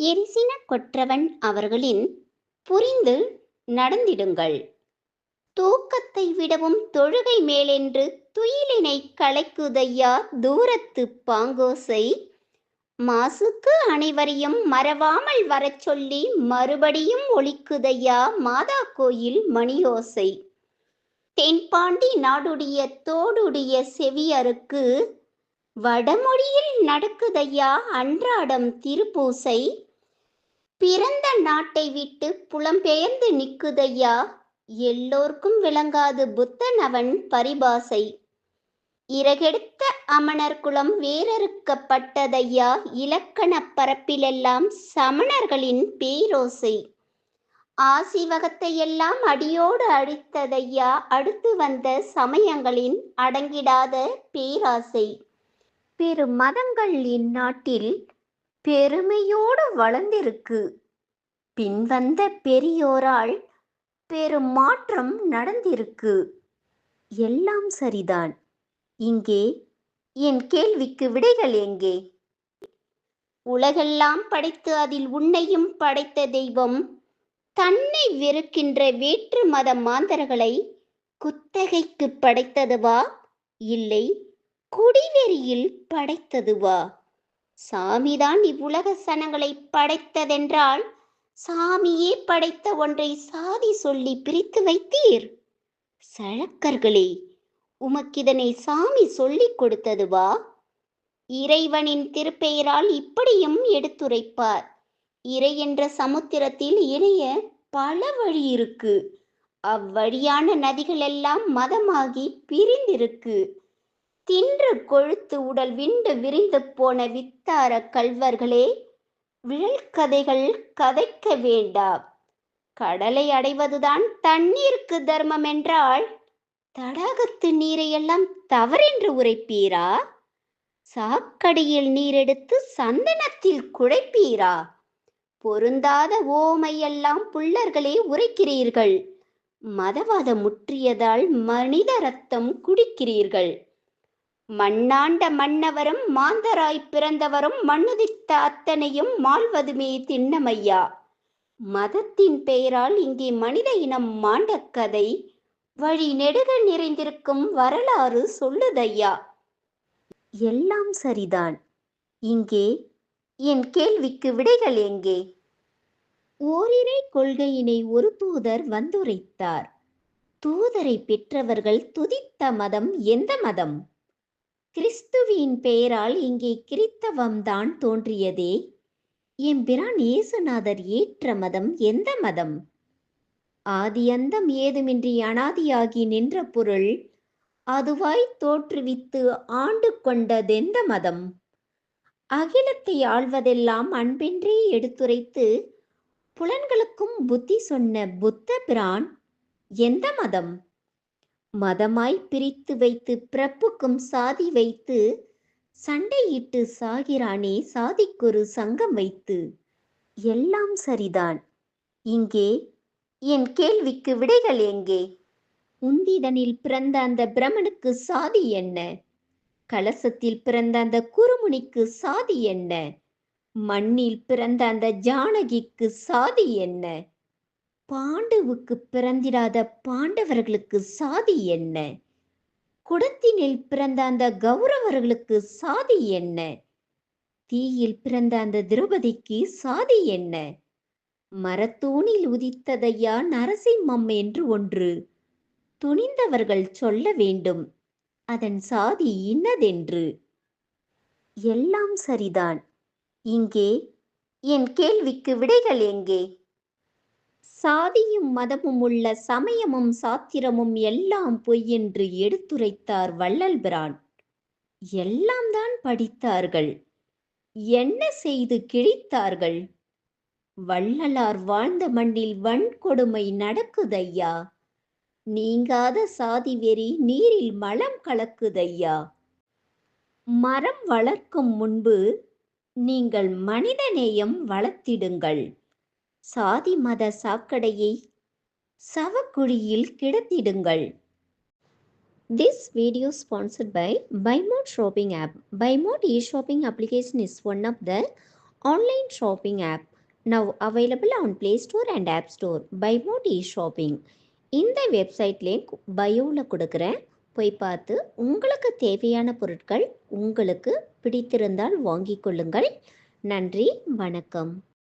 எரிசின கொற்றவன் அவர்களின் புரிந்து நடந்திடுங்கள். தூக்கத்தை விடவும் தொழுகை மேலென்று துயிலினை களைக்குதையா தூரத்து பாங்கோசை? மாசுக்கு அனைவரையும் மறவாமல் வரச் சொல்லி மறுபடியும் ஒழிக்குதையா மாதா கோயில் மணியோசை? தென்பாண்டி நாடுடைய தோடுடைய செவியருக்கு வடமொழியில் நடக்குதையா அன்றாடம் திருப்பூசை? பிறந்த நாட்டை விட்டு புலம்பெயர்ந்து நிக்குதையா எல்லோர்க்கும் விளங்காது புத்தன் அவன் பரிபாசை. இறகெடுத்த அமணர் குலம் வேறறுக்கப்பட்டதையா? இலக்கண பரப்பிலெல்லாம் சமணர்களின் பேரோசை. ஆசிவகத்தையெல்லாம் அடியோடு அழித்ததையா? அடுத்து வந்த சமயங்களின் அடங்கிடாத பேராசை. பெரு மதங்கள் இந்நாட்டில் பெருமையோடு வளர்ந்திருக்கு. பின்வந்த பெரியோரால் பெரும் மாற்றம் நடந்திருக்கு. எல்லாம் சரிதான். இங்கே என் கேள்விக்கு விடைகள் எங்கே? உலகெல்லாம் படைத்து அதில் உன்னையும் படைத்த தெய்வம் தன்னை வெறுக்கின்ற வேற்று மத மாந்தர்களை குத்தகைக்கு படைத்ததுவா? இல்லை குடிவெறியில் படைத்ததுவா? சாமிதான் இவ்வுலக சனங்களை படைத்ததென்றால் சாமியே படைத்த ஒன்றை சாதி சொல்லி பிரித்து வைத்தீர். சழக்கர்களே உமக்கிதனை சாமி சொல்லிக் கொடுத்ததுவா? இறைவனின் திருப்பெயரால் இப்படியும் எடுத்துரைப்பார். இறை என்ற சமுத்திரத்தில் இணைய பல வழி இருக்கு. அவ்வழியான நதிகள் எல்லாம் மதமாகி பிரிந்திருக்கு. தின்று கொழுத்து உடல் விண்டு விரிந்து போன வித்தார கல்வர்களே விழல் கதைகள் கதைக்க வேண்டாம். கடலை அடைவதுதான் தண்ணீருக்கு தர்மம் என்றால் தடாகத்து நீரையெல்லாம் தவறென்று உரைப்பீரா? சாக்கடையில் நீரெடுத்து சந்தனத்தில் குழைப்பீரா? பொருந்தாத ஓமையெல்லாம் புள்ளர்களே உரைக்கிறீர்கள். மதவாதம் முற்றியதால் மனித ரத்தம் குடிக்கிறீர்கள். மண்ணாண்ட மன்னவரும் மாந்தராய் பிறந்தவரும் மண்ணுதித்த அத்தனையும் மாழ்வதுமே திண்ணமையா? மதத்தின் பெயரால் இங்கே மனித இனம் மாண்ட கதை. வழி நெடுக நிறைந்திருக்கும் வரலாறு சொல்லுதையா? எல்லாம் சரிதான். இங்கே என் கேள்விக்கு விடைகள் எங்கே? ஓரிரை கொள்கையினை ஒரு தூதர் வந்துரைத்தார். தூதரை பெற்றவர்கள் துதித்த மதம் எந்த மதம்? கிறிஸ்துவின் பெயரால் இங்கே கிறித்தவம்தான் தோன்றியதே. எம்பிரான் இயேசுநாதர் ஏற்ற மதம் எந்த மதம்? ஆதி அந்தம் ஏதுமின்றி அனாதியாகி நின்ற பொருள் அதுவாய் தோற்றுவித்து ஆண்டு கொண்டதெந்த மதம்? அகிலத்தை ஆழ்வதெல்லாம் அன்பென்றே எடுத்துரைத்து புலன்களுக்கும் புத்தி சொன்ன புத்த பிரான் எந்த மதம்? மதமாய் பிரித்து வைத்து பிறப்புக்கும் சாதி வைத்து சண்டையிட்டு சாகிறானே சாதிக்கொரு சங்கம் வைத்து. எல்லாம் சரிதான். இங்கே என் கேள்விக்கு விடைகள் எங்கே? உந்திதனில் பிறந்த அந்த பிரமனுக்கு சாதி என்ன? கலசத்தில் பிறந்த அந்த குருமுனிக்கு சாதி என்ன? மண்ணில் பிறந்த அந்த ஜானகிக்கு சாதி என்ன? பாண்டுவுக்கு பிறந்திராத பாண்டவர்களுக்கு சாதி என்ன? குடத்தினில் பிறந்த அந்த கௌரவர்களுக்கு சாதி என்ன? தீயில் பிறந்த அந்த திரௌபதிக்கு சாதி என்ன? மரத்தூணில் உதித்ததையா நரசிம்மம் என்று ஒன்று துணிந்தவர்கள் சொல்ல வேண்டும். அதன் சாதி இன்னதென்று. எல்லாம் சரிதான். இங்கே என் கேள்விக்கு விடைகள் எங்கே? சாதியும் மதமும் உள்ள சமயமும் சாத்திரமும் எல்லாம் பொய் என்று எடுத்துரைத்தார் வள்ளல் பிரான் எல்லாம் தான் படித்தார்கள். என்ன செய்து கிழித்தார்கள்? வள்ளலார் வாழ்ந்த மண்ணில் வன்கொடுமை நடக்குதையா? நீங்காத சாதி வெறி நீரில் மலம் கலக்குதையா? மரம் வளர்க்கும் முன்பு நீங்கள் மனிதநேயம் வளர்த்திடுங்கள். சாதி மத சாக்கடையை சவக்குழியில் கிடத்திடுங்கள். This video sponsored by Bymot shopping app Bymot e shopping application is one of the online shopping app now available on play store and app store Bymot e shopping இந்த வெப்சைட் லிங்க் பயோவில் கொடுக்குறேன். போய் பார்த்து உங்களுக்கு தேவையான பொருட்கள் உங்களுக்கு பிடித்திருந்தால் வாங்கிக் கொள்ளுங்கள். நன்றி வணக்கம்.